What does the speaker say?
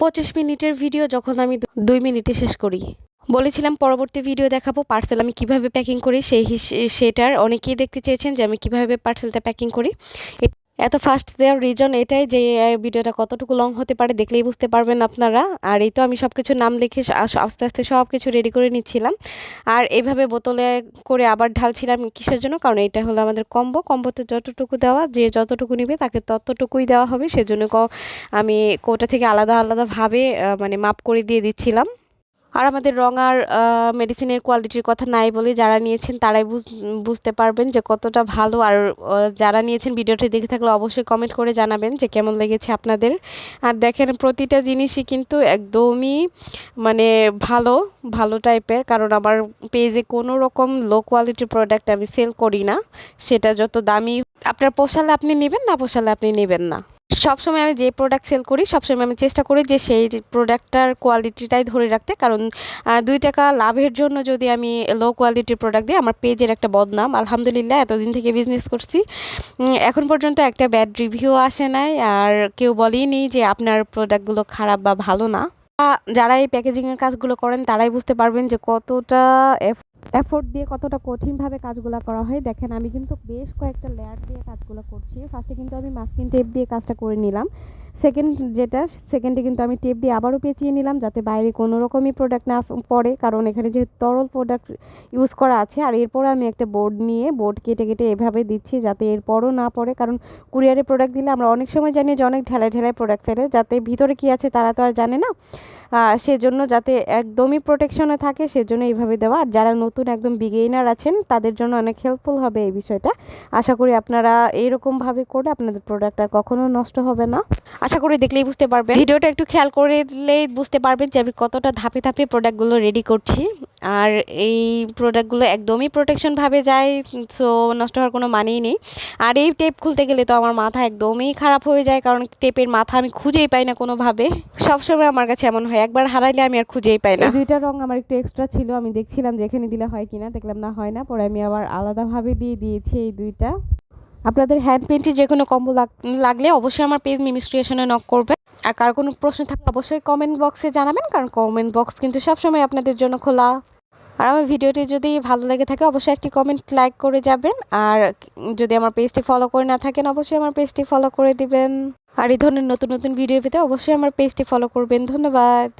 পঁচিশ মিনিটের ভিডিও যখন আমি দুই মিনিটে শেষ করি। বলেছিলাম, পরবর্তী ভিডিও দেখাবো পার্সেল আমি কীভাবে প্যাকিং করি? সেই সেটার অনেকেই দেখতে চেয়েছেন যে আমি কীভাবে পার্সেলটা প্যাকিং করি। এত ফাস্ট দেওয়ার রিজন এটাই যে ভিডিওটা কতটুকু লং হতে পারে দেখলেই বুঝতে পারবেন আপনারা। আর এই তো আমি সব কিছু নাম লিখে আস্তে আস্তে সব কিছু রেডি করে নিচ্ছিলাম। আর এইভাবে বোতলে করে আবার ঢালছিলাম কিসের জন্য? কারণ এটা হলো আমাদের কম্বো কম্বোতে যতটুকু দেওয়া, যে যতটুকু নেবে তাকে ততটুকুই দেওয়া হবে। সেজন্য আমি কোটা থেকে আলাদা আলাদাভাবে মানে মাপ করে দিয়ে দিচ্ছিলাম। আর আমাদের রঙার মেডিসিনের কোয়ালিটির কথা নাই বলে যারা নিয়েছেন তারাই বুঝ- বুঝতে পারবেন যে কতটা ভালো। আর যারা নিয়েছেন ভিডিওটি দেখে থাকলে অবশ্যই কমেন্ট করে জানাবেন যে কেমন লেগেছে আপনাদের। আর দেখেন প্রতিটা জিনিসই কিন্তু একদমই মানে ভালো ভালো টাইপের কারণ আমার পেজে কোনো রকম লো কোয়ালিটির প্রোডাক্ট আমি সেল করি না। সেটা যত দামি, আপনার পোষালে আপনি নেবেন না পোষালে আপনি নেবেন না। সবসময় আমি যে প্রোডাক্ট সেল করি, সবসময় আমি চেষ্টা করি যে সেই প্রোডাক্টটার কোয়ালিটিটাই ধরে রাখতে। কারণ দুই টাকা লাভের জন্য যদি আমি লো কোয়ালিটির প্রোডাক্ট দিই, আমার পেজের একটা বদনাম। আলহামদুলিল্লাহ, এতদিন থেকে বিজনেস করছি। এখন পর্যন্ত একটা ব্যাড রিভিউ আসে নাই। আর কেউ বলেনি যে আপনার প্রোডাক্টগুলো খারাপ বা ভালো না। যারা এই প্যাকেজিংয়ের কাজগুলো করেন, তারাই বুঝতে পারবেন যে কতটা এফোর্ট দিয়ে কতটা কঠিনভাবে কাজগুলো করা হয়, দেখেন আমি কিন্তু বেশ কয়েকটা লেয়ার দিয়ে কাজগুলো করছি। ফার্স্টে কিন্তু আমি মাস্কিন টেপ দিয়ে কাজটা করে নিলাম। সেকেন্ড যেটা সেকেন্ডে কিন্তু আমি টেপ দিয়ে আবারও পেঁচিয়ে নিলাম যাতে বাইরে কোনো রকমই প্রোডাক্ট না পড়ে। কারণ এখানে যেহেতু তরল প্রোডাক্ট ইউজ করা আছে, আর এরপর আমি একটা বোর্ড নিয়ে বোর্ড কেটে কেটে এভাবে দিচ্ছি যাতে এরপরও না পড়ে। কারণ কুরিয়ারে প্রোডাক্ট দিলে আমরা অনেক সময় জানি যে অনেক ঢেলায় ঢেলায় প্রোডাক্ট ফেলে, যাতে ভিতরে কী আছে তারা তো আর জানে না। সেজন্য যাতে একদমই প্রোটেকশনে থাকে সেজন্য এইভাবে দেওয়া। আর যারা নতুন একদম বিগেইনার আছেন তাদের জন্য অনেক হেল্পফুল হবে এই বিষয়টা। আশা করি আপনারা এইরকমভাবে করে আপনাদের প্রোডাক্ট আর কখনো নষ্ট হবে না। আশা করি দেখলেই বুঝতে পারবেন। ভিডিওটা একটু খেয়াল করলেই বুঝতে পারবেন যে আমি কতটা ধাপে ধাপে প্রোডাক্টগুলো রেডি করছি। আর এই প্রোডাক্টগুলো একদমই প্রোটেকশনভাবে যায় সো নষ্ট হওয়ার কোনো মানেই নেই। আর এই টেপ খুলতে গেলে তো আমার মাথা একদমই খারাপ হয়ে যায়, কারণ টেপের মাথা আমি খুঁজেই পাই না কোনোভাবে। সবসময় আমার কাছে এমন হয়, একবার হারাইলে আমি আর খুঁজেই পাই না। দুইটা রং আমার একটু এক্সট্রা ছিল, আমি দেখছিলাম যে এখানে দিলে হয় কিনা, দেখলাম না হয় না, পরে আমি আবার আলাদাভাবে দিয়ে দিয়েছি এই দুইটা। আপনাদের হ্যান্ড পেন্টে যে কোনো কম্বো লাগলে অবশ্যই আমার পেজ মিমিস্ট্রিয়েশনে নক করবে আর কার কোনো প্রশ্ন থাকলে অবশ্যই কমেন্ট বক্সে জানাবেন, কারণ কমেন্ট বক্স কিন্তু সবসময় আপনাদের জন্য খোলা। আর আমার ভিডিওটি যদি ভালো লেগে থাকে, অবশ্যই একটি কমেন্ট লাইক করে যাবেন। আর যদি আমার পেজটি ফলো করে না থাকেন, অবশ্যই আমার পেজটি ফলো করে দিবেন। আর এই ধরনের নতুন নতুন ভিডিও পেতে অবশ্যই আমার পেজটি ফলো করবেন। ধন্যবাদ।